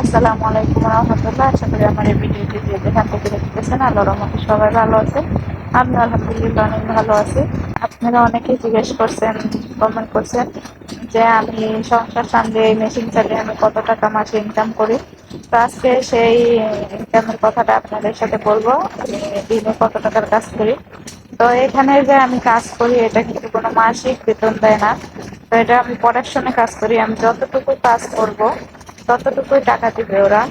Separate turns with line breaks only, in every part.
আসসালামু আলাইকুম রহমতুল্লাহ। আশা করি আমার এই ভিডিওটি যে যেখান থেকে দেখতেছেন, আল্লাহর রহমতে সবাই ভালো আছে। আমি আলহামদুলিল্লাহ অনেক ভালো আছি। আপনারা অনেকেই জিজ্ঞেস করছেন কমেন্ট করছেন যে আমি সংসার সামলে মেশিন চালিয়ে আমি কত টাকা মাসে ইনকাম করি। তো আজকে সেই ইনকামের কথাটা আপনাদের সাথে বলব। আমি দিনে কত টাকার কাজ করি। তো এখানে যে আমি কাজ করি, এটা কিন্তু কোনো মাসিক বেতন দেয় না। তো এটা আমি পড়াশোনা কাজ করি। আমি যতটুকু কাজ করব ততটুকুই টাকা দিবে ওরা।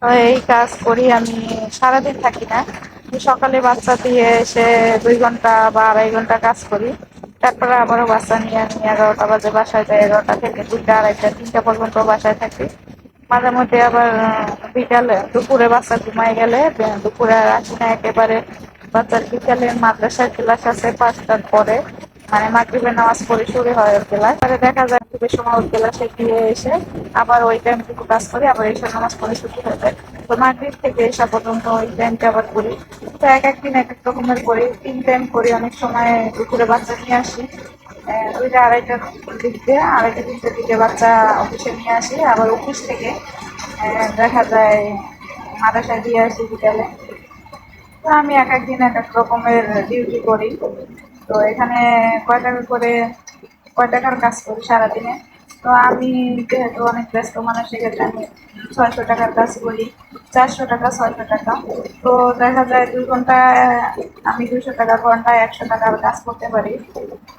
তো এই কাজ করি, আমি সারাদিন থাকি না। সকালে বাচ্চা দিয়ে এসে দুই ঘণ্টা বা আড়াই ঘণ্টা কাজ করি। তারপরে আবারও বাচ্চা নিয়ে আমি এগারোটা বাজে বাসায় যাই, এগারোটা থেকে দুইটা, আড়াইটা, তিনটা পর্যন্ত বাসায় থাকি। মাঝে মধ্যে আবার বিকালে, দুপুরে বাচ্চা ঘুমাই গেলে দুপুরে আর আসি না একেবারে। বাচ্চার বিকালে মাদ্রাসার ক্লাস আছে পাঁচটার পরে। মানে মাগরিবের নামাজ পড়ে শুরু হয় ওর ক্লাস পরে দেখা যায় খুবই সময় ওর বেলা সে গিয়ে এসে আবার ওই টাইমটুকু কাজ করি আবার এসে নামাজ পড়ে শুরু হয়ে যায়। তো মাগরিব থেকে এসা পর্যন্ত ওই টাইমটা আবার করি। তো এক একদিন এক এক রকমের করি। তিন টাইম করি, অনেক সময় দুপুরে বাচ্চা নিয়ে আসি। ওইটা আড়াইটার দিক দিয়ে, আড়াইটা তিনটার দিকে বাচ্চা অফিসে নিয়ে আসি। আবার অফিস থেকে দেখা যায় মাদ্রাসায় দিয়ে আসি বিকালে। তো আমি এক একদিন এক এক রকমের ডিউটি করি। তো এখানে কয় টাকা করে, কয় টাকার কাজ করি সারাদিনে? তো আমি যেহেতু অনেক ব্যস্ত মানুষ, সেক্ষেত্রে আমি ছয়শো টাকার কাজ করি, চারশো টাকা, ছয়শো টাকা। তো দেখা যায় দুই ঘন্টায় আমি দুশো টাকা ঘন্টায় একশো টাকার কাজ করতে পারি।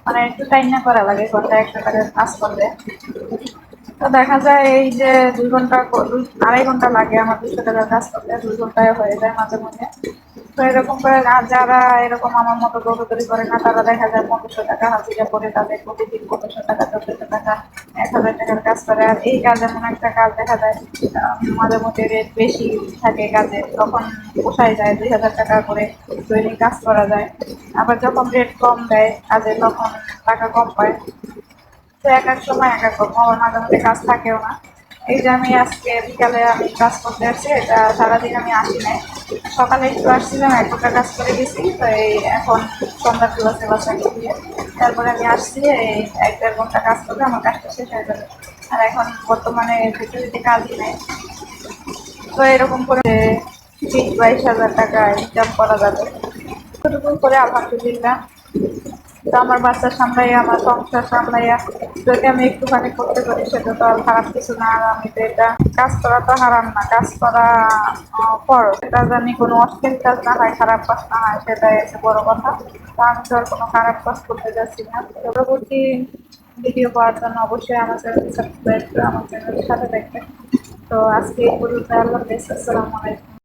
মানে একটু টাইম না করা লাগে, ঘন্টায় একশো টাকার কাজ করতে তো দেখা যায় এই যে দুই ঘণ্টা আড়াই ঘণ্টা লাগে আমার দুশো টাকার কাজ করতে, দুই ঘন্টায় হয়ে যায় মাঝে মধ্যে। তো এরকম করে যারা এরকম আমার মতো দৌড়দৌড়ি করে না, তারা দেখা যায় পনেরোশো টাকা হাজিরা করে তাদের প্রতিদিন পনেরোশো টাকা, চোদ্দশো টাকা, এক হাজার টাকার কাজ করে। আর এই কাজ এমন একটা কাজ দেখা যায় মাঝে মধ্যে রেট বেশি থাকে কাজে, তখন পোষায় যায়, দুই হাজার টাকা করে দৈনিক কাজ করা যায়। আবার যখন রেট কম দেয় কাজে, তখন টাকা কম পায়। তো এক এক সময় এক এক রকম, আবার মাঝে মধ্যে কাজ থাকেও না। এই যে আমি আজকে বিকালে আমি কাজ করতে আসছি, এটা সারাদিন আমি আসি নাই। সকালে একটু আসছিলাম, এক ঘণ্টা কাজ করে গেছি, তো এই এখন সন্ধ্যা ক্লাসে বাসাকে দিয়ে তারপরে আমি আসছি, এই এক দেড় ঘণ্টা কাজ করলে আমার কাজটা শেষ হয়ে যাবে। আর এখন বর্তমানে ফ্যাক্টরিতে কাজই নেই। তো এরকম করে বিশ বাইশ হাজার টাকা ইনকাম করা যাবে। এতটুকু করে আলহামদুলিল্লাহ। তো আমার বাচ্চা সামলাইয়া, আমার সংসার সামলাইয়া যদি আমি একটুখানি করতে পারি, সেটা তো আর খারাপ কিছু না। আর আমি তো এটা কাজ করা তো হারাম না, কাজ করা পর এটা জানি কোনো অশ্লীল কাজ না হয়, খারাপ কাজ না হয়, সেটাই একটা বড় কথা। তো আমি তো আর কোনো খারাপ কাজ করতে যাচ্ছি না। পরবর্তী ভিডিও পাওয়ার জন্য অবশ্যই আমার চ্যানেল সাবস্ক্রাইব করে আমার চ্যানেলের সাথে দেখবেন তো আজকে এই পর্যন্ত, আল্লাহ আসসালামু আলাইকুম।